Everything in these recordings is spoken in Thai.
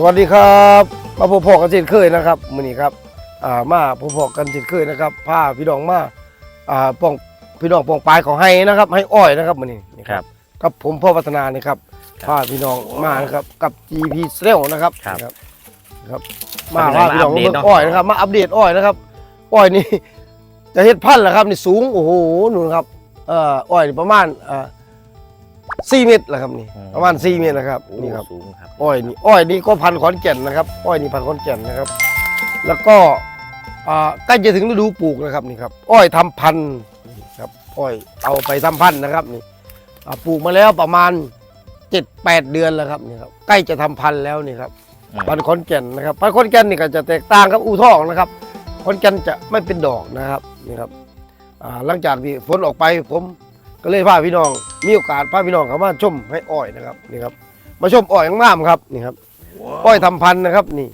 สวัสดีครับมาพบพอกันเช่นเคยนะครับมื้อนี้ครับอ่ามาพบพอกันเช่นเคยนะครับพาพี่น้องมาอ่าป้องพี่น้องป้องปลายของให้นะครับให้อ้อยนะครับมื้อนี้นี่ครับกับผมพ่อวัฒนานี่ครับครับพาพี่น้องมานะครับกับ GP s e l นะครับครับนะครับครับ มาทำอะไรพาพี่น้องมาอัปเดตเบิ่งเนาะอ้อยนะครับ มาอัปเดตอ้อยนะครับ อ้อยนี่จะเฮ็ดพันธุ์แล้วครับนี่สูงโอ้โหนู่นครับเอ่ออ้อยนี่ประมาณอ่า 4เมตรแล้วครับนี่อืม ประมาณ4เมตรนะครับโอ้นี่ครับ สูงครับอ้อยนี่อ้อยนี่ก็พันธุ์ขอนแก่นนะครับ อ้อยนี่พันธุ์ขอนแก่นนะครับ แล้วก็อ่าใกล้จะถึงฤดูปลูกนะครับนี่ครับ อ้อยทำพันธุ์นี่ครับอ้อยเอาไปทำพันธุ์นะครับนี่อ่าปลูกมาแล้วประมาณเจ็ดแปดเดือนแล้วครับนี่ครับใกล้จะทำพันธุ์แล้วนี่ครับอืมพันธุ์ขอนแก่นนะครับพันธุ์ขอนแก่นนี่ก็จะแตกต่างกับอู่ทองนะครับขอนแก่นจะไม่เป็นดอกนะครับนี่ครับอ่าหลังจากที่ฝนออกไปผม ก็เลยพาพี่น้องมีโอกาสพาพี่น้องเข้ามาชมให้อ้อยนะครับนี่ครับ มาชมอ้อยงามๆครับนี่ครับอ้อยทำพันธุ์นะครับนี่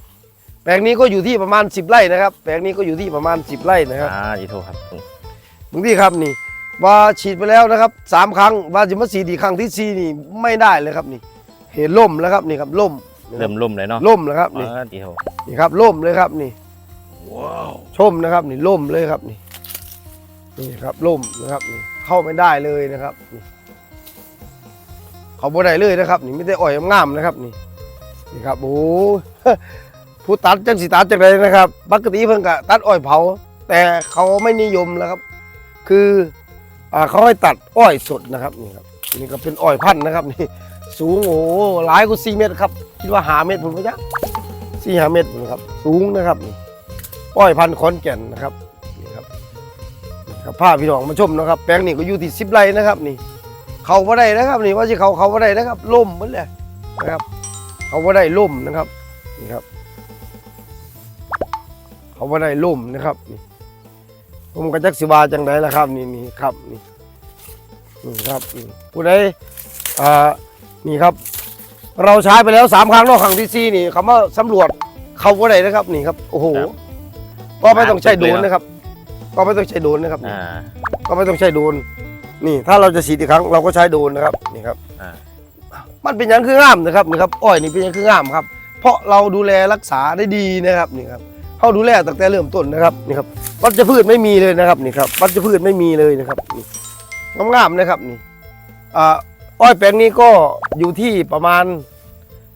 แปลงนี้ก็อยู่ที่ประมาณ 10 ไร่นะครับ แปลงนี้ก็อยู่ที่ประมาณ 10 ไร่นะครับอ่าอีโทครับอืมบางที่ครับนี่ว่าฉีดไปแล้วนะครับสามครั้งว่าจะมาฉีดอีกครั้งที่สี่นี่ไม่ได้เลยครับนี่ เห็นล่มแล้วครับนี่ครับล่มเริ่มล่มเลยเนาะล่มแล้วครับนี่อ่าอีโทนี่ครับล่มเลยครับนี่ชมนะครับนี่ล่มเลยครับนี่นี่ครับล่มนะครับนี่ เข้าไม่ได้เลยนะครับนี่เขาบ่ได้เลยนะครับ นี่ไม่ได้อ่อยงามนะครับนี่นี่ครับโอ้ผู้ตัดจังสีตัดจังไรนะครับปกติเพิ่งกะตัดอ้อยเผา แต่เขาไม่นิยมนะครับ คืออ่าเขาให้ตัดอ้อยสดนะครับนี่ครับนี่ก็เป็นอ้อยพันธุ์นะครับนี่สูงโอ้หลายกว่าสี่เมตรครับคิดว่าหาเมตรผมก็จะสี่หาเมตรผมครับ สูงนะครับอ้อยพันธุ์ขอนแก่นนะครับ นี่ครับพาพี่น้องมาชมนะครับแปลงนี่ก็อยู่ที่สิบไร่นะครับนี่ เขาบ่ได้นะครับนี่ว่าสิเขาเขาบ่ได้นะครับล่มหมดเลยนะครับ เขาบ่ได้ล่มนะครับนี่ครับ เขาบ่ได้ล่มนะครับนี่ผมก็จักสิวาจังไดล่ะครับนี่นี่ครับนี่นี่ครับนี่ผู้ใดอ่านี่ครับ เราใช้ไปแล้วสามครั้งเนอกครั้งที่สี่นี่คำว่าสำรวจเขาบ่ได้นะครับนี่ครับโอ้โหก็ไม่ต้องใช้โดรนนะครับ ก็ไม่ต้องใช้โดรนนะครับนี่อ่าก็ไม่ต้องใช้โดรนนี่ถ้าเราจะฉีดอีกครั้งเราก็ใช้โดรนนะครับนี่ครับ อ่ามันเป็นอย่างคืองามนะครับนี่ครับอ้อยนี่เป็นอย่างคืองามครับ เพราะเราดูแลรักษาได้ดีนะครับนี่ครับเขาดูแลตั้งแต่เริ่มต้นนะครับนี่ครับวัชพืชไม่มีเลยนะครับนี่ครับวัชพืชไม่มีเลยนะครับนี่งามๆนะครับนี่อ่าอ้อยแปลงนี้ก็อยู่ที่ประมาณ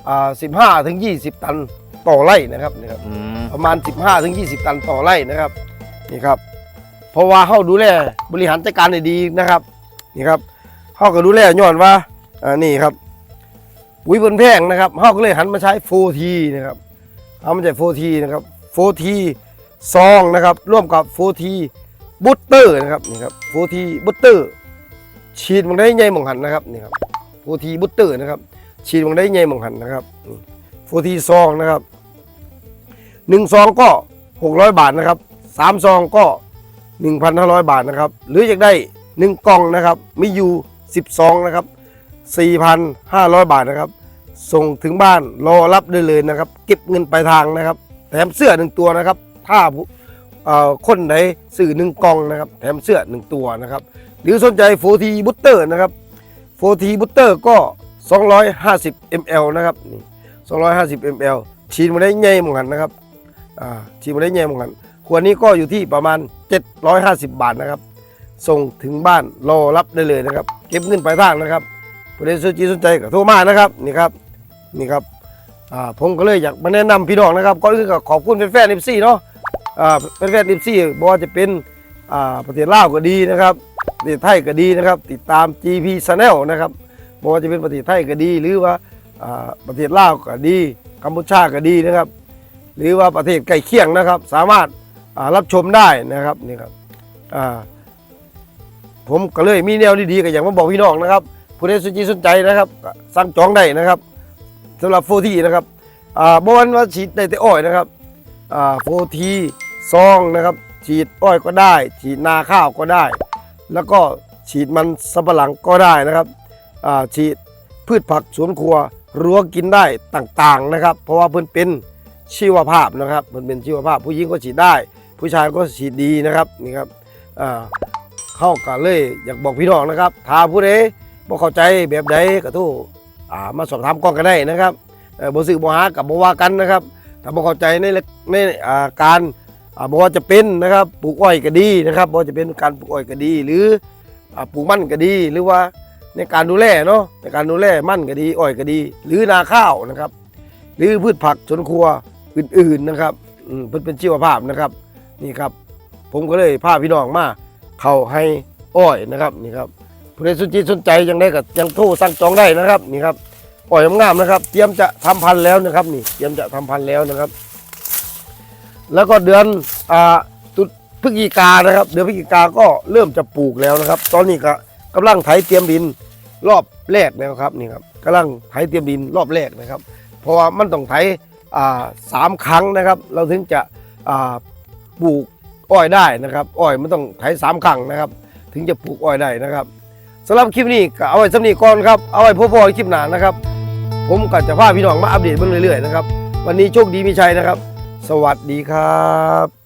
อ่าสิบห้าถึงยี่สิบตันต่อไร่นะครับนี่ครับ อืมประมาณ 15ถึง20 ตันต่อไร่นะครับ นี่ครับ เพราะว่าเขาดูแลบริหารจัดการได้ดีนะครับ นี่ครับเขาก็ดูแลย้อนว่าอ่านี่ครับปุ๋ยบนแพงนะครับเขาก็เลยหันมาใช้โฟทีนะครับเอามาใช้โฟทีนะครับโฟทีซองนะครับ ร่วมกับโฟทีบูตเตอร์นะครับนี่ครับโฟทีบูตเตอร์ฉีดมันได้ใหญ่หมองหันนะครับนี่ครับโฟทีบูตเตอร์นะครับฉีดมันได้ใหญ่หมองหันนะครับโฟทีซองนะครับหนึ่งซองก็หกร้อยบาทนะครับสามซองก็ หนึ่งพันห้าร้อยบาทนะครับ หรืออยากได้หนึ่งกล่องนะครับ มีอยู่สิบซองนะครับสี่พันห้าร้อยบาทนะครับ ส่งถึงบ้านรอรับได้เลยนะครับ เก็บเงินปลายทางนะครับ แถมเสื้อหนึ่งตัวนะครับ ถ้าเอ่อคนไหนซื้อหนึ่งกล่องนะครับ แถมเสื้อหนึ่งตัวนะครับ หรือสนใจโฟทีบุตเตอร์นะครับโฟทีบุตเตอร์ก็ 250 ml นะครับนี่250 ml ฉีดมาได้ใหญ่เหมือนกันนะครับอ่าชีมาได้แย่เหมือนกัน ขวดนี้ก็อยู่ที่ประมาณ 750 บาทนะครับ ส่งถึงบ้านรอรับได้เลยนะครับ เก็บเงินปลายทางนะครับผู้ใดสนใจสนใจก็โทรมานะครับนี่ครับนี่ครับผมก็เลยอยากมาแนะนำพี่น้องนะครับก่อนอื่นก็ขอบคุณแฟนๆนิฟซี่เนาะอ่าแฟนๆนิฟซี่บอกว่าจะเป็นประเทศลาวก็ดีนะครับประเทศไทยก็ดีนะครับ ติดตาม GP Channel นะครับบอกว่าจะเป็นประเทศไทยก็ดี หรือว่าประเทศลาวก็ดีกัมพูชาก็ดีนะครับ หรือว่าประเทศใกล้เคียงนะครับ สามารถ รับชมได้นะครับนี่ครับผมก็เลยมีแนวดีๆก็อย่างมาบอกพี่น้องนะครับผู้ใดสนใจสนใจนะครับสั่งจองได้นะครับสำหรับโฟทีนะครับอ่าบวันว่าฉีดได้แต่อ้อยนะครับโฟทีซองนะครับ ฉีดอ้อยก็ได้ ฉีดนาข้าวก็ได้ แล้วก็ฉีดมันสำปะหลังก็ได้นะครับฉีดพืชผักสวนครัวรั้วกินได้ต่างๆนะครับ เพราะว่าเพิ่นเป็นชีวภาพนะครับมันเป็นชีวภาพผู้หญิงก็ฉีดได้ ผู้ชายก็ฉีดดีนะครับนี่ครับเข้ากันเลยอยากบอกพี่น้องนะครับถ้าผู้ใดบ่เข้าใจแบบใดก็โทรอ่มาสอบถามก้องกันได้นะครับบ่ซื้อบ่หากับบ่ว่ากันนะครับถ้าบ่เข้าใจในในการบ่ว่าจะเป็นนะครับปลูกอ้อยก็ดีนะครับบ่ว่าจะเป็นการปลูกอ้อยก็ดี หรือปลูกมันก็ดีหรือว่าในการดูแลเนาะในการดูแลมันก็ดีอ้อยก็ดี หรือนาข้าวนะครับ หรือพืชผักสวนครัวอื่นๆนะครับเพิ่นเป็นชีวภาพนะครับ นี่ครับ ผมก็เลยพาพี่น้องมาเข้าให้อ้อยนะครับนี่ครับผู้ใดสนใจสนใจยังได้ก็ยังโทรสั่งจองได้นะครับนี่ครับอ้อยงามๆนะครับ เตรียมจะทำพันธุ์แล้วนะครับ นี่เตรียมจะทำพันธุ์แล้วนะครับ แล้วก็เดือนอ่าตุพฤศจิกานะครับ เดือนพฤศจิกาก็เริ่มจะปลูกแล้วนะครับ ตอนนี้ก็กำลังไถเตรียมดินรอบแรกแล้วครับนี่ครับกำลังไถเตรียมดินรอบแรกนะครับ เพราะว่ามันต้องไถอ่าสามครั้งนะครับ เราถึงจะอ่า ปลูกอ้อยได้นะครับ อ้อยมันต้องไถสามครั้งนะครับ ถึงจะปลูกอ้อยได้นะครับสำหรับคลิปนี้ก็เอาไว้สำนีก่อนครับเอาไว้พบๆคลิปหน้านะครับ ผมก็จะพาพี่น้องมาอัปเดตเบิ่งเรื่อยๆนะครับ วันนี้โชคดีมีชัยนะครับ สวัสดีครับ